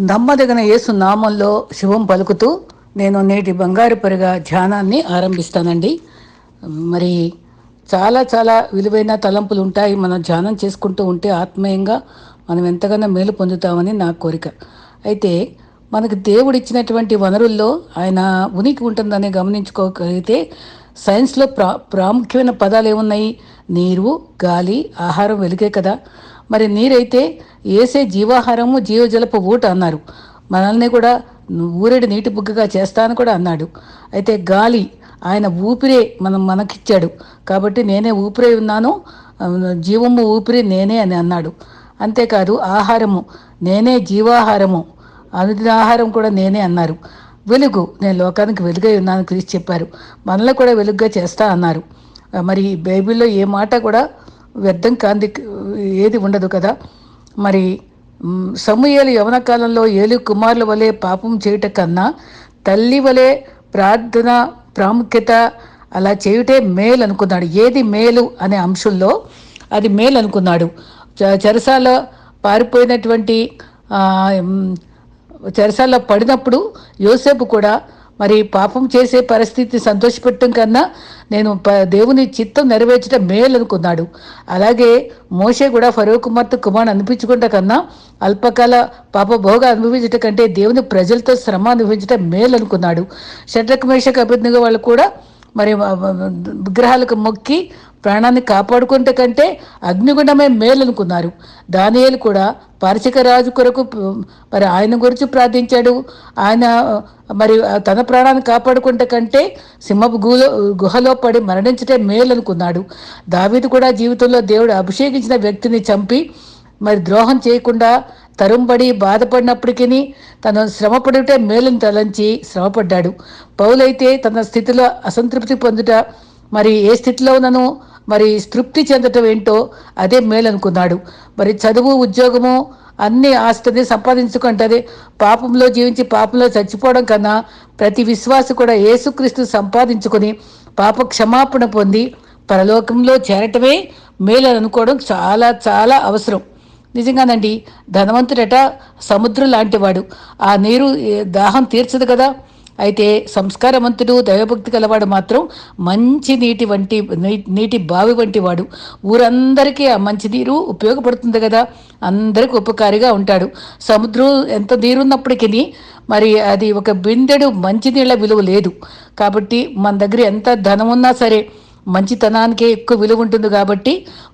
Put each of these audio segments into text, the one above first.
నమ్మదగిన యేసు నామంలో శుభం పలుకుతూ నేను నేటి బంగారు పరిగా ధ్యానాన్ని ఆరంభిస్తానండి. మరి చాలా చాలా విలువైన తలంపులు ఉంటాయి. మనం ధ్యానం చేసుకుంటూ ఉంటే ఆత్మీయంగా మనం ఎంతగానో మేలు పొందుతామని నా కోరిక. అయితే మనకు దేవుడిచ్చినటువంటి వనరుల్లో ఆయన ఉనికి ఉంటుందని గమనించుకోగలిగితే సైన్స్లో ప్రా ప్రాముఖ్యమైన పదాలు ఏమున్నాయి? నీరు గాలి ఆహారం వెలుగే కదా. మరి నీరైతే ఏసే జీవాహారము జీవజలపు ఊట అన్నారు. మనల్ని కూడా ఊరేడు నీటి బుగ్గగా చేస్తాను కూడా అన్నాడు. అయితే గాలి ఆయన ఊపిరే మనం మనకిచ్చాడు. కాబట్టి నేనే ఊపిరే ఉన్నాను జీవము ఊపిరి నేనే అని అన్నాడు. అంతేకాదు ఆహారము నేనే జీవాహారము అనుదిన ఆహారం కూడా నేనే అన్నారు. వెలుగు నేను లోకానికి వెలుగై ఉన్నాను క్రీస్తు చెప్పారు. మనలో కూడా వెలుగుగా చేస్తా అన్నారు. మరి బైబిల్లో ఏ మాట కూడా వ్యర్థం కాంతి ఏది ఉండదు కదా. మరి సమూహలు యవన కాలంలో ఏలు కుమారుల వలె పాపం చేయుట కన్నా తల్లి వలె ప్రార్థన ప్రాముఖ్యత అలా చేయుటే మేలు అనుకున్నాడు. ఏది మేలు అనే అంశంలో అది మేలు అనుకున్నాడు. చెరసాల పారిపోయినటువంటి చెరసాల పడినప్పుడు యోసేపు కూడా మరి పాపం చేసే పరిస్థితి సంతోషపెట్టడం కన్నా నేను దేవుని చిత్తం నెరవేర్చడం మేలు అనుకున్నాడు అలాగే మోషే కూడా ఫరో కుమార్తె కుమార్ అనిపించుకుంట కన్నా అల్పకాల పాప భోగ కంటే దేవుని ప్రజలతో శ్రమ అనుభవించడం మేలు అనుకున్నాడు షడ్రక్ మేషకు వాళ్ళు కూడా మరి విగ్రహాలకు మొక్కి ప్రాణాన్ని కాపాడుకుంటే కంటే అగ్నిగుండమే మేలనుకున్నారు. దానియేలు కూడా పార్శిక రాజు కొరకు మరి ఆయన గురించి ప్రార్థించాడు. ఆయన మరి తన ప్రాణాన్ని కాపాడుకుంటే కంటే సింహపు గుహలో గుహలో పడి మరణించటే మేలనుకున్నాడు. దావీదు కూడా జీవితంలో దేవుడు అభిషేకించిన వ్యక్తిని చంపి మరి ద్రోహం చేయకుండా తరుంబడి బాధపడినప్పటికీ తను శ్రమపడుటే మేలును తలంచి శ్రమపడ్డాడు. పౌలైతే తన స్థితిలో అసంతృప్తి పొందుట మరి ఏ స్థితిలో ఉన్నను మరి తృప్తి చెందటం ఏంటో అదే మేలనుకున్నాడు. మరి చదువు ఉద్యోగము అన్ని ఆస్తిని సంపాదించుకుంటుంది. పాపంలో జీవించి పాపంలో చచ్చిపోవడం కన్నా ప్రతి విశ్వాసం కూడా యేసుక్రీస్తు సంపాదించుకొని పాప క్షమాపణ పొంది పరలోకంలో చేరటమే మేలు అనుకోవడం చాలా చాలా అవసరం. నిజంగానండి ధనవంతుడట సముద్రం లాంటివాడు. ఆ నీరు దాహం తీర్చదు కదా. అయితే సంస్కారవంతుడు దైవభక్తి కలవాడు మాత్రం మంచి నీటి వంటి నీటి బావి వంటి వాడు. ఊరందరికీ ఆ మంచి నీరు ఉపయోగపడుతుంది కదా. అందరికి ఉపకారిగా ఉంటాడు. సముద్రం ఎంత నీరున్నప్పటికీ మరి అది ఒక బిందెడు మంచినీళ్ళ విలువ లేదు. కాబట్టి మన దగ్గర ఎంత ధనం ఉన్నా సరే మంచితనానికే ఎక్కువ విలువ ఉంటుంది కాబట్టి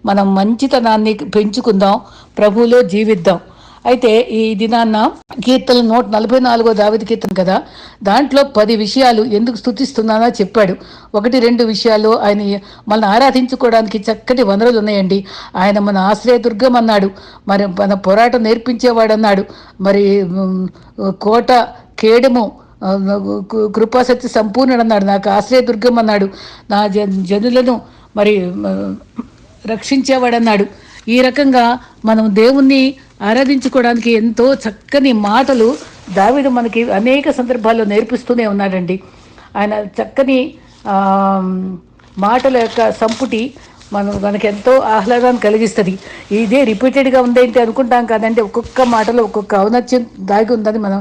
మనం మంచితనాన్ని పెంచుకుందాం ప్రభువులో జీవిద్దాం. అయితే ఈ దినాన్న కీర్తన నూట నలభై నాలుగో దావిది కీర్తన కదా? దాంట్లో పది విషయాలు ఎందుకు స్థుతిస్తున్నానో చెప్పాడు. ఒకటి రెండు విషయాలు ఆయన మనల్ని ఆరాధించుకోవడానికి చక్కటి వనరులు ఉన్నాయండి. ఆయన మన ఆశ్రయదుర్గం అన్నాడు. మరి మన పోరాటం నేర్పించేవాడు అన్నాడు. మరి కోట కేడము కృపాశక్తి సంపూర్ణుడు అన్నాడు. నాకు ఆశ్రయదుర్గం అన్నాడు. నా జనులను మరి రక్షించేవాడన్నాడు ఈ రకంగా మనం దేవుణ్ణి ఆరాధించుకోవడానికి ఎంతో చక్కని మాటలు దావిడు మనకి అనేక సందర్భాల్లో నేర్పిస్తూనే ఉన్నాడండి. ఆయన చక్కని మాటల యొక్క సంపుటి మనం మనకెంతో ఎంతో ఆహ్లాదాన్ని కలిగిస్తుంది. ఇదే రిపీటెడ్గా ఉందేంటి అనుకుంటాం కాదంటే ఒక్కొక్క మాటలో ఒక్కొక్క ఔన్నత్యం దాగి ఉందని మనం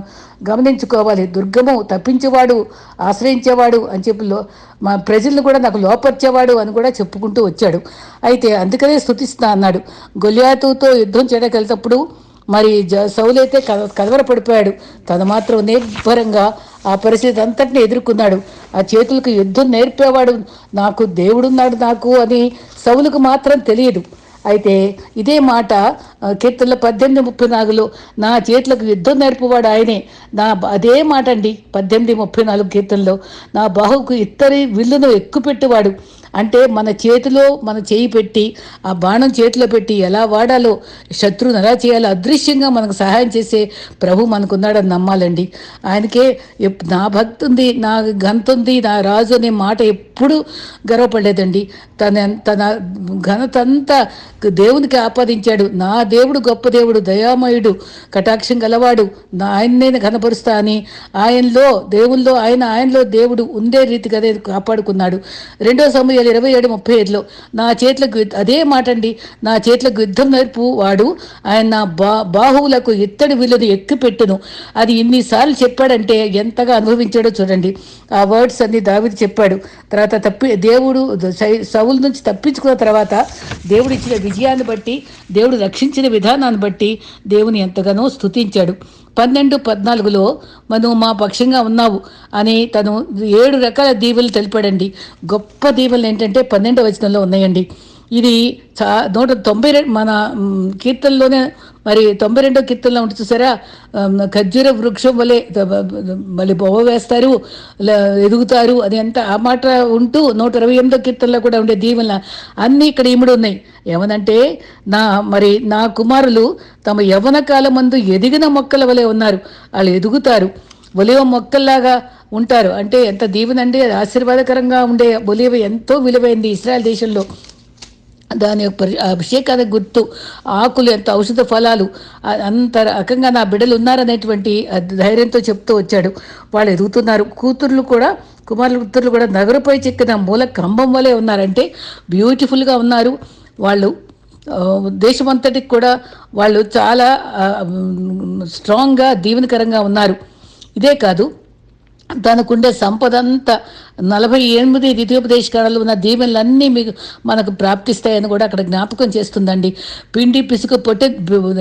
గమనించుకోవాలి. దుర్గము తప్పించేవాడు ఆశ్రయించేవాడు అని చెప్పి లో మా ప్రజలను కూడా నాకు లోపర్చేవాడు అని కూడా చెప్పుకుంటూ వచ్చాడు. అయితే అందుకనే స్థుతిస్తా అన్నాడు. గొలియాతుతో యుద్ధం చేయడానికి వెళ్తప్పుడు మరి జ సౌలైతే కద కదవరపడిపోయాడు తను మాత్రం నిర్భరంగా ఆ పరిస్థితి అంతటిని ఎదుర్కొన్నాడు. ఆ చేతులకు యుద్ధం నేర్పేవాడు నాకు దేవుడున్నాడు నాకు అని సౌలుకు మాత్రం తెలియదు. అయితే ఇదే మాట కీర్తనలో పద్దెనిమిది ముప్పై నాలుగులో నా చేతులకు యుద్ధం నేర్పువాడు ఆయనే. నా అదే మాట అండి పద్దెనిమిది ముప్పై నాలుగు కీర్తనలో. నా బాహుకు ఇత్తరి విల్లును ఎక్కుపెట్టేవాడు. అంటే మన చేతిలో మన చేయి పెట్టి ఆ బాణం చేతిలో పెట్టి ఎలా వాడాలో శత్రువుని ఎలా చేయాలో అదృశ్యంగా మనకు సహాయం చేసే ప్రభు మనకున్నాడని నమ్మాలండి. ఆయనకే నా భక్తి ఉంది నా ఉంది నా రాజు అనే మాట ఎప్పుడు గర్వపడలేదండి. తన తన ఘనతంతా దేవునికి ఆపాదించాడు. నా దేవుడు గొప్ప దేవుడు దయామయుడు కటాక్షం గలవాడు నా ఆయన్నే ఘనపరుస్తా అని ఆయనలో దేవుల్లో ఆయన ఆయనలో దేవుడు ఉండే రీతిగా కాపాడుకున్నాడు. రెండో సమయం వేల ఇరవై ఏడు ముప్పై ఐదులో నా చేతులకు అదే మాట అండి నా చేతులకు యుద్ధం నేర్పు వాడు ఆయన నా బా బాహువులకు ఇత్తడి విలువను ఎక్కిపెట్టును అది ఇన్నిసార్లు చెప్పాడంటే ఎంతగా అనుభవించాడో చూడండి. ఆ వర్డ్స్ అన్ని దావిది చెప్పాడు. తర్వాత తప్పి దేవుడు సై- నుంచి తప్పించుకున్న తర్వాత దేవుడు ఇచ్చిన విజయాన్ని బట్టి దేవుడు రక్షించిన విధానాన్ని బట్టి దేవుని ఎంతగానో స్తుతించాడు. పన్నెండు పద్నాలుగులో మనం మా పక్షంగా ఉన్నావు అని తను ఏడు రకాల దీవులు తెలిపాడండి. గొప్ప దీవులు ఏంటంటే పన్నెండవ వచనంలో ఉన్నాయండి. ఇది చా నూట తొంభై రెండు మన కీర్తనలోనే మరి తొంభై రెండో కీర్తనలో ఉంటుంది చూసారా? ఖర్జూర వృక్షం వలె మళ్ళీ బొవ్వ వేస్తారు ఎదుగుతారు అది అంత ఆ మాట ఉంటూ నూట ఇరవై ఎనిమిదో కీర్తనలో కూడా ఉండే దీవెన అన్నీ ఇక్కడ ఇముడు ఉన్నాయి. ఏమనంటే నా మరి నా కుమారులు తమ యవన కాలం మందు ఎదిగిన మొక్కల వలె ఉన్నారు. వాళ్ళు ఎదుగుతారు. ఒలివ మొక్కల్లాగా ఉంటారు. అంటే ఎంత దీవెనండి ఆశీర్వాదకరంగా ఉండే ఒలివ ఎంతో విలువైంది ఇస్రాయల్ దేశంలో. దాని యొక్క పరి- అభిషేకానికి గుర్తు ఆకులు ఎంత ఔషధ ఫలాలు అంత రకంగా నా బిడ్డలు ఉన్నారనేటువంటి ధైర్యంతో చెప్తూ వచ్చాడు. వాళ్ళు ఎదుగుతున్నారు. కూతుర్లు కూడా కుమారుల కూతుర్లు కూడా నగరపై చెక్కిన మూల కంబం వలె ఉన్నారంటే బ్యూటిఫుల్గా ఉన్నారు. వాళ్ళు దేశమంతటికి కూడా వాళ్ళు చాలా స్ట్రాంగ్గా దీవెనకరంగా ఉన్నారు. ఇదే కాదు తనకుండే సంపద అంతా నలభై ఎనిమిది ద్వితీయోపదేశ ఉన్న దీవెనలన్నీ మీకు మనకు ప్రాప్తిస్తాయని కూడా అక్కడ జ్ఞాపకం చేస్తుందండి. పిండి పిసుక పొట్టె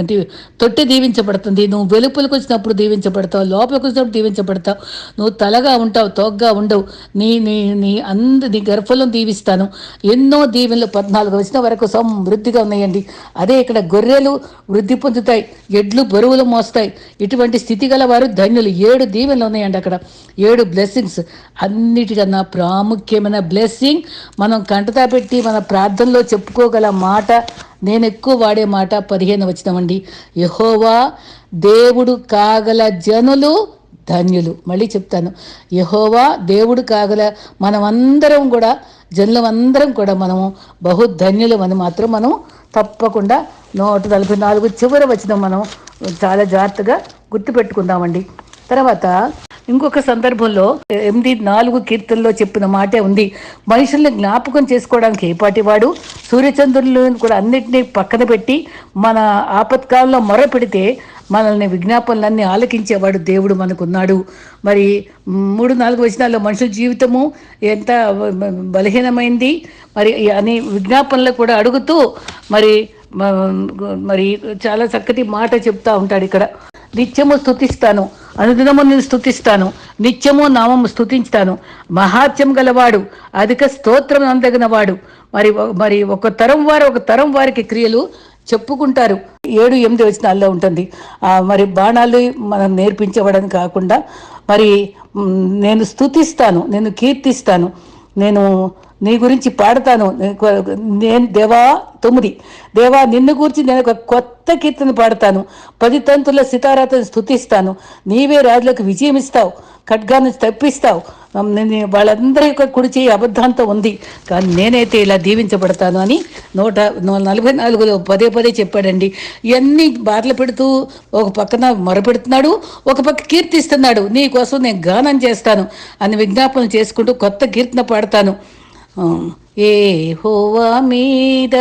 అంటే తొట్టె దీవించబడుతుంది. నువ్వు వెలుపులకు వచ్చినప్పుడు దీవించబడతావు లోపలికి వచ్చినప్పుడు దీవించబడతావు. నువ్వు తలగా ఉంటావు తోగ్గా ఉండవు. నీ నీ నీ అంద నీ గర్భంలో దీవిస్తాను. ఎన్నో దీవెనలు పద్నాలుగు వచ్చిన వరకు సమృద్ధిగా ఉన్నాయండి. అదే ఇక్కడ గొర్రెలు వృద్ధి పొందుతాయి ఎడ్లు బరువులు మోస్తాయి. ఇటువంటి స్థితి గల వారు ధన్యులు. ఏడు దీవెనలు ఉన్నాయండి అక్కడ. ఏడు బ్లెస్సింగ్స్ అన్నిటికన్నా ప్రాముఖ్యమైన బ్లెస్సింగ్ మనం కంటతా పెట్టి మన ప్రార్థనలో చెప్పుకోగల మాట నేను ఎక్కువ వాడే మాట పదిహేను వచ్చినామండి యహోవా దేవుడు కాగల జనులు ధన్యులు. మళ్ళీ చెప్తాను. యహోవా దేవుడు కాగల మనమందరం కూడా జనులం అందరం కూడా మనము బహుధన్యులం అని మాత్రం మనం తప్పకుండా నూట నలభై నాలుగు చివరి వచ్చిన మనం చాలా జాగ్రత్తగా గుర్తుపెట్టుకుందామండి. తర్వాత ఇంకొక సందర్భంలో ఎనిమిది నాలుగు కీర్తనలో చెప్పిన మాటే ఉంది. మనుషుల్ని జ్ఞాపకం చేసుకోవడానికి ఏపాటి వాడు? సూర్యచంద్రులను కూడా అన్నింటినీ పక్కన పెట్టి మన ఆపత్కాలంలో మొర పెడితే మనల్ని విజ్ఞాపనలన్నీ ఆలకించేవాడు దేవుడు మనకున్నాడు. మరి మూడు నాలుగు వచనాల్లో మనుషుల జీవితము ఎంత బలహీనమైంది? మరి అని విజ్ఞాపనలు కూడా అడుగుతూ మరి మరి చాలా చక్కటి మాట చెప్తా ఉంటాడు ఇక్కడ. నిత్యము స్తుతిస్తాను. అనుదినము నేను స్థుతిస్తాను నిత్యము నామము స్థుతించుతాను మహాత్యం గలవాడు అధిక స్తోత్రం అందగిన వాడు మరి మరి ఒక తరం వారు ఒక తరం వారికి క్రియలు చెప్పుకుంటారు. ఏడు ఎనిమిది వచనాల్లో ఉంటుంది. మరి బాణాలు మనం నేర్పించబడని కాకుండా మరి నేను స్థుతిస్తాను నేను కీర్తిస్తాను. నేను నీ గురించి పాడతాను. నేను దేవా తొమ్మిది. దేవా నిన్ను గురించి నేను ఒక కొత్త కీర్తన పాడతాను. పది తంతుల సితారాతను స్థుతిస్తాను నీవే రాజులకు విజయం ఇస్తావు. ఖడ్గాన్ని తప్పిస్తావు. నేను వాళ్ళందరి యొక్క కుడి చేయి అబద్ధాంతం ఉంది. కానీ నేనైతే ఇలా దీవించబడతాను అని నూట నూ- నలభై నాలుగులో పదే పదే చెప్పాడండి. ఇవన్నీ బాటలు పెడుతూ ఒక పక్కన మొరపెడుతున్నాడు ఒక పక్క కీర్తిస్తున్నాడు. నీ కోసం నేను గానం చేస్తాను అని విజ్ఞాపన చేసుకుంటూ కొత్త కీర్తన పాడతాను. ఏ హోవా మీద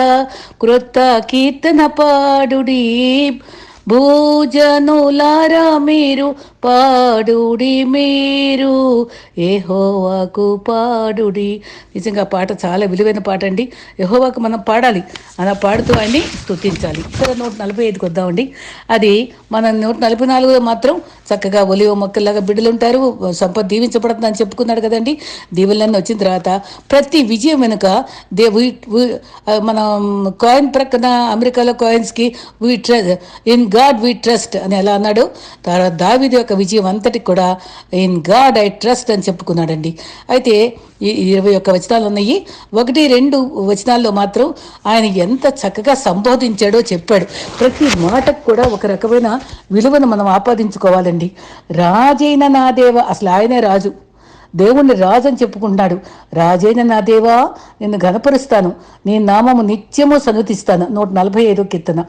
క్రొత్త కీర్తన పాడుడి. భోజనులారా మీరు పాడుడి మీరు ఎహోవాకు పాడుడి. నిజంగా పాట చాలా విలువైన పాట అండి. యహోవాకు మనం పాడాలి. అలా పాడుతూ అండి స్థుతించాలి ఇక్కడ నూట నలభై ఐదుకి వద్దామండి. అది మన నూట నలభై నాలుగులో మాత్రం చక్కగా ఒలివ మొక్కల్లాగా బిడ్డలు ఉంటారు సంపద దీవించబడుతుందని చెప్పుకున్నాడు కదండి. దీవులన్నీ వచ్చిన తర్వాత ప్రతి విజయం వెనుక దే మనం కాయిన్ ప్రక్కన అమెరికాలో కాయిన్స్కి వీ ట్ర ఇన్ గాడ్ వీ ట్రస్ట్ అని ఎలా అన్నాడు. తర్వాత దావిది యొక్క విజయం అంతటి కూడా ఇన్ గాడ్ ఐ ట్రస్ట్ అని చెప్పుకున్నాడండి. అయితే ఈ ఇరవై ఒక్క వచనాలు ఉన్నాయి. ఒకటి రెండు వచనాల్లో మాత్రం ఆయన ఎంత చక్కగా సంబోధించాడో చెప్పాడు. ప్రతి మాటకు కూడా ఒక రకమైన విలువను మనం ఆపాదించుకోవాలండి. రాజైన నా దేవ అసలు ఆయనే రాజు. దేవుణ్ణి రాజు అని చెప్పుకుంటున్నాడు. రాజైన నా దేవా నిన్ను గనపరుస్తాను నీ నామము నిత్యము సనుతిస్తాను నూట నలభై ఐదో కీర్తన.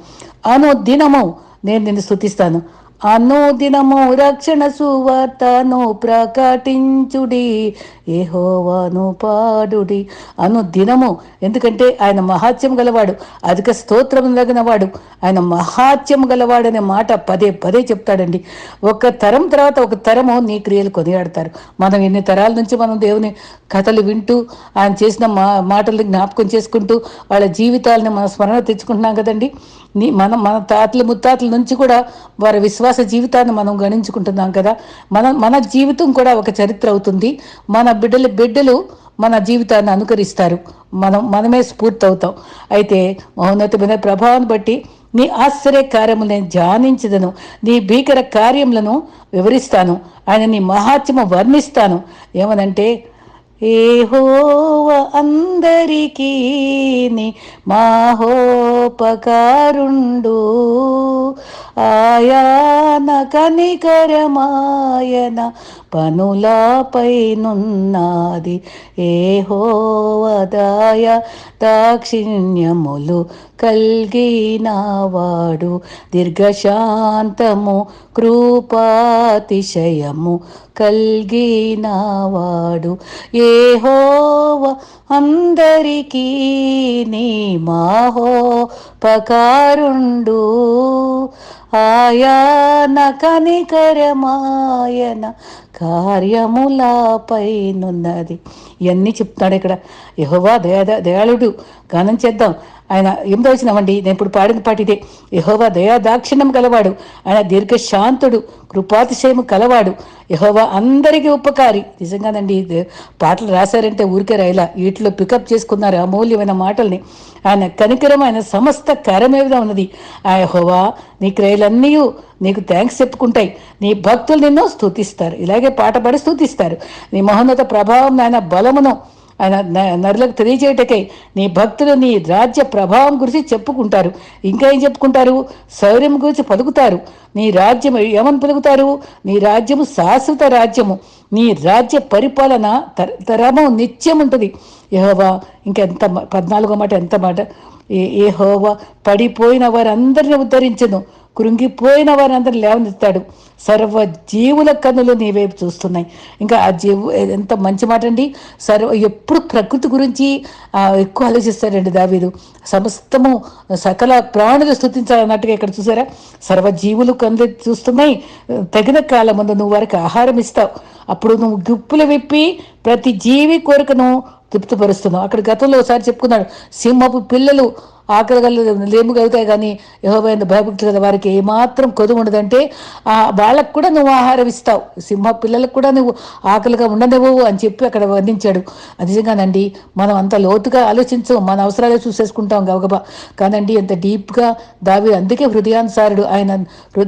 అను దినము నేను నిన్ను స్థుతిస్తాను అనుదినము రక్షణ సువార్తను ప్రకటించుడి ఏహోవాను పాడుడి. అను దినము ఎందుకంటే ఆయన మహాత్యం గలవాడు అధిక స్తోత్రం వాడు ఆయన మహాత్యం గలవాడనే మాట పదే పదే చెప్తాడండి. ఒక తరం తర్వాత ఒక తరము నీ క్రియలు కొనియాడతారు. మనం ఎన్ని తరాల నుంచి మనం దేవుని కథలు వింటూ ఆయన చేసిన మా మాటలు జ్ఞాపకం చేసుకుంటూ వాళ్ళ జీవితాలను మన స్మరణ తెచ్చుకుంటున్నాం కదండి. నీ మన మన తాతలు ముత్తాతల నుంచి కూడా వారి విశ్వాస జీవితాన్ని మనం గణించుకుంటున్నాం కదా. మన మన జీవితం కూడా ఒక చరిత్ర అవుతుంది. మన బిడ్డల బిడ్డలు మన జీవితాన్ని అనుకరిస్తారు. మనం మనమే స్ఫూర్తి అవుతాం అయితే మహోన్నతమైన ప్రభావాన్ని బట్టి నీ ఆశ్చర్య కార్యములు నేను ధ్యానించదను. నీ భీకర కార్యములను వివరిస్తాను. ఆయన నీ మహాత్మ వర్ణిస్తాను. ఏమనంటే ఏహోవ అందరికీ మాహోపకారుండు. ఆయాన కనికరమాయన పనులపైనున్నది హోవదాయ దాక్షిణ్యములు కల్గినవాడు దీర్ఘశాంతము కృపాతిశయము కల్గినవాడు. ఏహోవ అందరికీ నీ మాహోపకారుండు. ఆయాన కనికరమాయన కార్యములపైనున్నది ఇవన్నీ చెప్తాడు ఇక్కడ. యహోవా దయా దయాళుడు. గానం చేద్దాం. ఆయన ఏం వచ్చినామండి నేను ఇప్పుడు పాడిన పాట ఇదే. యహోవా దయా దాక్షిణ్యం కలవాడు. ఆయన దీర్ఘశాంతుడు కృపాతిశయము కలవాడు. యహోవా అందరికీ ఉపకారి. నిజంగానండి పాటలు రాశారంటే ఊరికే రైలా వీటిలో పికప్ చేసుకున్నారు అమూల్యమైన మాటల్ని. ఆయన కనికరం ఆయన సమస్త కరమేవిగా ఉన్నది. ఆ యహోవా నీ క్రయలన్నీ నీకు థ్యాంక్స్ చెప్పుకుంటాయి. నీ భక్తులు నిన్ను స్థుతిస్తారు ఇలాగే పాట పాడి స్థుతిస్తారు నీ మహోన్నత ప్రభావం ఆయన బలమును ఆయన నరులకు తెలియజేయటకై నీ భక్తులు నీ రాజ్య ప్రభావం గురించి చెప్పుకుంటారు. ఇంకా ఏం చెప్పుకుంటారు? శౌర్యం గురించి పలుకుతారు. నీ రాజ్యం ఏమని పలుకుతారు? నీ రాజ్యము శాశ్వత రాజ్యము. నీ రాజ్య పరిపాలన తరము నిత్యం ఉంటుంది. యహోవా ఇంకెంత పద్నాలుగో మాట ఎంత మాట? ఏ హోవా పడిపోయిన వారందరిని ఉద్ధరించను. కృంగిపోయిన వారందరూ లేవనెత్తాడు. సర్వ జీవుల కన్నులు నీ వైపు చూస్తున్నాయి. ఇంకా ఆ జీవు ఎంత మంచి మాట అండి. సర్వ ఎప్పుడు ప్రకృతి గురించి ఎక్కువ ఆలోచిస్తాడండి దావీదు. సమస్తము సకల ప్రాణులు స్థుతించాలన్నట్టుగా ఇక్కడ చూసారా? సర్వ జీవులు కన్నులు చూస్తున్నాయి. తగిన కాలం ముందు నువ్వు వారికి ఆహారం ఇస్తావు. అప్పుడు నువ్వు గుప్పులు విప్పి ప్రతి జీవి కోరికను తృప్తిపరుస్తున్నావు. అక్కడ గతంలో ఒకసారి చెప్పుకున్నాడు. సింహపు పిల్లలు ఆకలి లేము కలుగుతాయి కానీ యహోబైన భయభక్తి కదా వారికి ఏమాత్రం కొదువు ఉండదంటే వాళ్ళకు కూడా నువ్వు ఆహారం ఇస్తావు. సింహ పిల్లలకు కూడా నువ్వు ఆకలిగా ఉండనివ్వవు అని చెప్పి అక్కడ వర్ణించాడు. నిజంగానండి మనం అంత లోతుగా ఆలోచించం మన అవసరాలే చూసేసుకుంటాం గబగబా. కానండి ఎంత డీప్గా దావి అందుకే హృదయానుసారుడు ఆయన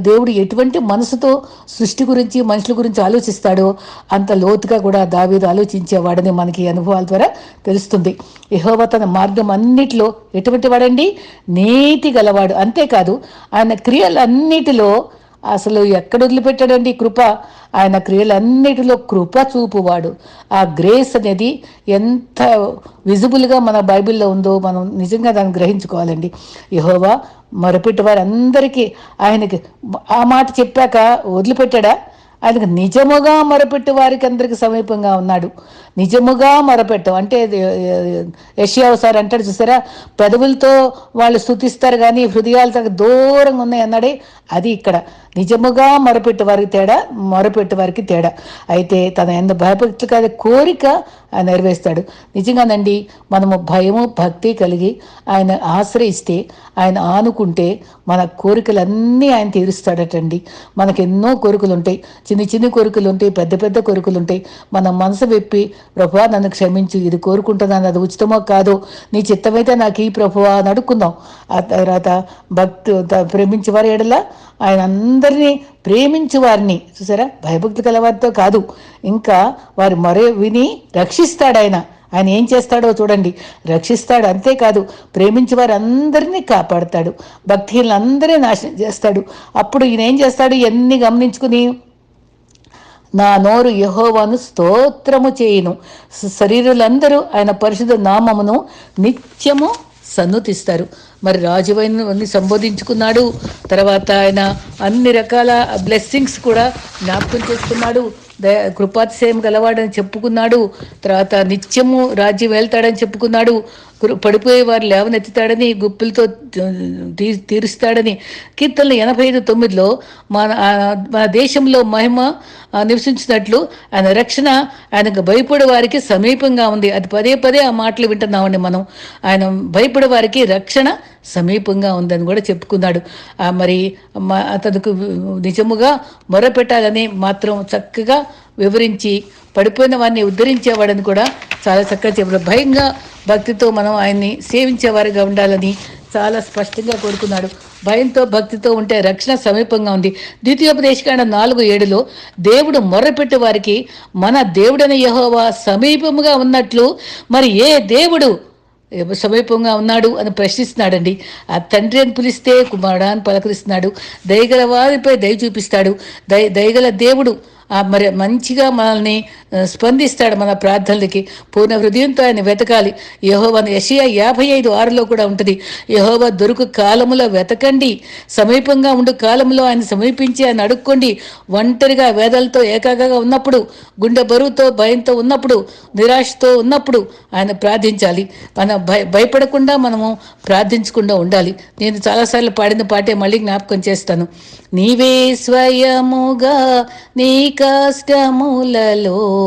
దేవుడు ఎటువంటి మనసుతో సృష్టి గురించి మనుషుల గురించి ఆలోచిస్తాడో అంత లోతుగా కూడా దావీదు ఆలోచించేవాడని మనకి అనుభవాల ద్వారా తెలుస్తుంది. యహోవ తన మార్గం అన్నిటిలో ఎటువంటి వాడని చూడండి నీతి గలవాడు. అంతేకాదు ఆయన క్రియలన్నిటిలో అసలు ఎక్కడ వదిలిపెట్టాడండి కృప? ఆయన క్రియలన్నిటిలో కృప చూపువాడు. ఆ గ్రేస్ అనేది ఎంత విజిబుల్గా మన బైబిల్లో ఉందో మనం నిజంగా దాన్ని గ్రహించుకోవాలండి. యహోవా మొరపెట్టి వారందరికీ ఆయనకి ఆ మాట చెప్పాక వదిలిపెట్టాడా? ఆయనకు నిజముగా మొరపెట్టు వారికి అందరికి సమీపంగా ఉన్నాడు. నిజముగా మొరపెట్టు. అంటే యషియా సార్ అంటాడు చూసారా? పెదవులతో వాళ్ళు స్థుతిస్తారు కానీ హృదయాలు దూరంగా ఉన్నాయి అన్నాడే. అది ఇక్కడ. నిజముగా మొరపెట్టు వారికి తేడా మొరపెట్టు వారికి తేడా. అయితే తన ఎంత భయభక్తి కాదు కోరిక ఆయన నెరవేరుస్తాడు. నిజంగానండి మనము భయము భక్తి కలిగి ఆయన ఆశ్రయిస్తే ఆయన ఆనుకుంటే మన కోరికలన్నీ ఆయన తీరుస్తాడటండి. మనకు ఎన్నో కోరికలు ఉంటాయి. చిన్న చిన్న కోరికలు ఉంటాయి పెద్ద పెద్ద కోరికలు ఉంటాయి మన మనసు వెప్పి ప్రభు నన్ను క్షమించు ఇది కోరుకుంటున్నాను అది ఉచితమో కాదో నీ చిత్తమైతే నాకు ఈ ప్రభువా అని అడుక్కుందాం. ఆ తర్వాత భక్తు ప్రేమించేవారు ఎడల ఆయన అందరినీ ప్రేమించు వారిని. చూసారా? భయభక్తి కలవారితో కాదు. ఇంకా వారి మరే విని రక్షిస్తాడు ఆయన. ఆయన ఏం చేస్తాడో చూడండి. రక్షిస్తాడు అంతేకాదు ప్రేమించి వారందరినీ కాపాడతాడు. భక్తిహీనులందరినీ నాశనం చేస్తాడు. అప్పుడు ఈయన ఏం చేస్తాడు? ఇవన్నీ గమనించుకుని నా నోరు యహోవాను స్తోత్రము చేయును. శరీరులందరూ ఆయన పరిశుద్ధ నామమును నిత్యము సన్నుతిస్తారు. మరి రాజువైన సంబోధించుకున్నాడు. తర్వాత ఆయన అన్ని రకాల బ్లెస్సింగ్స్ కూడా జ్ఞాపకం చేసుకున్నాడు. కృపాతిశయం గలవాడని చెప్పుకున్నాడు. తర్వాత నిత్యము రాజ్యం వెళ్తాడని చెప్పుకున్నాడు. పడిపోయే వారు లేవనెత్తుతాడని గుప్పులతో తీ తీరుస్తాడని. కీర్తనలు ఎనభై ఐదు తొమ్మిదిలో మన మన దేశంలో మహిమ నివసించినట్లు ఆయన రక్షణ ఆయనకు భయపడే వారికి సమీపంగా ఉంది. అది పదే పదే ఆ మాటలు వింటున్నామండి మనం. ఆయన భయపడే వారికి రక్షణ సమీపంగా ఉందని కూడా చెప్పుకున్నాడు. ఆ, మరి అతనికి నిజముగా మొరపెట్టాలని మాత్రం చక్కగా వివరించి పడిపోయిన వారిని ఉద్ధరించేవాడని కూడా చాలా చక్కగా చెప్పాడు. భయంగా భక్తితో మనం ఆయన్ని సేవించేవారిగా ఉండాలని చాలా స్పష్టంగా కోరుకున్నాడు. భయంతో భక్తితో ఉంటే రక్షణ సమీపంగా ఉంది. ద్వితీయోపదేశకాండ నాలుగు ఏడులో దేవుడు మొర్రపెట్టు వారికి మన దేవుడైన యహోవా సమీపముగా ఉన్నట్లు మరి ఏ దేవుడు సమీపంగా ఉన్నాడు అని ప్రశ్నిస్తున్నాడండి. ఆ తండ్రి అని పిలిస్తే కుమారుడా అని పలకరిస్తున్నాడు. దయగల వారిపై దయ చూపిస్తాడు. దయ దయగల దేవుడు ఆ మరి మంచిగా మనల్ని స్పందిస్తాడు మన ప్రార్థనలకి. పూర్ణ హృదయంతో ఆయన వెతకాలి. యహోవను యషియా యాభై ఐదు ఆరులో కూడా ఉంటుంది. యహోవ దొరుకు కాలములో వెతకండి. సమీపంగా ఉండు కాలంలో ఆయన సమీపించి ఆయన అడుక్కోండి. ఒంటరిగా వేదలతో ఏకాగ్రగా ఉన్నప్పుడు గుండె బరువుతో భయంతో ఉన్నప్పుడు నిరాశతో ఉన్నప్పుడు ఆయన ప్రార్థించాలి. మన భయ భయపడకుండా మనము ప్రార్థించకుండా ఉండాలి. నేను చాలాసార్లు పాడిన పాటే మళ్ళీ జ్ఞాపకం చేస్తాను. నీవే స్వయముగా నీ కష్టములలో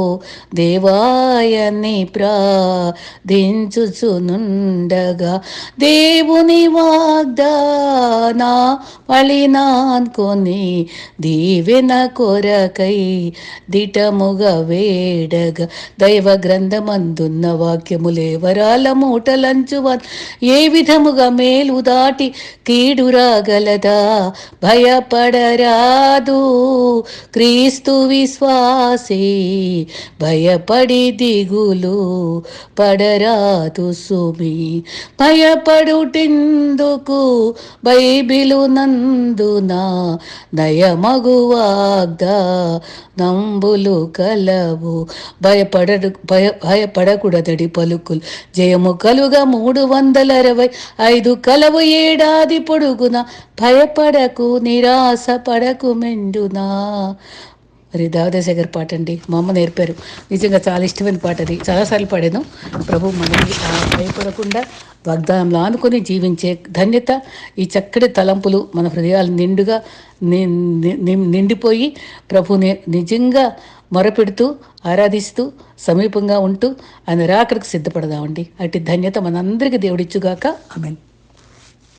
దేవాయని ప్రార్థించుచునుండగా దేవుని వాగ్దానా వళినాన్కొని దీవెన కొరకై దిటముగా వేడగా. దైవ గ్రంథమందున్న వాక్యములే వరాల మూటలంచువన్. ఏ విధముగా మేలు దాటి కీడురాగలదా? భయపడరాదు క్రీస్తు విశ్వాసీ. భయపడి దిగులు పడరాదు సుమి. భయపడుటెందుకు? బైబిలు నందున నయమగు వాగ్దా నంబులు కలవు. భయపడడు భయ భయపడకూడదడి పలుకులు. జయము కలుగా మూడు వందల అరవై ఐదు కలవు ఏడాది పొడుగున. భయపడకు నిరాశ పడకు మెండునా? మరి దావదేశగర్ పాట అండి. మా అమ్మ నేర్పారు. నిజంగా చాలా ఇష్టమైన పాట అది. చాలాసార్లు పాడాను. ప్రభు మనకి ఆ భయపడకుండా వాగ్దానంలో ఆనుకొని జీవించే ధన్యత ఈ చక్కటి తలంపులు మన హృదయాలు నిండుగా నిండిపోయి ప్రభుని నిజంగా మొరపెడుతూ ఆరాధిస్తూ సమీపంగా ఉంటూ ఆయన రాకడికి సిద్ధపడదామండి. అటు ధన్యత మనందరికీ దేవుడిచ్చుగాక. ఆమెన్.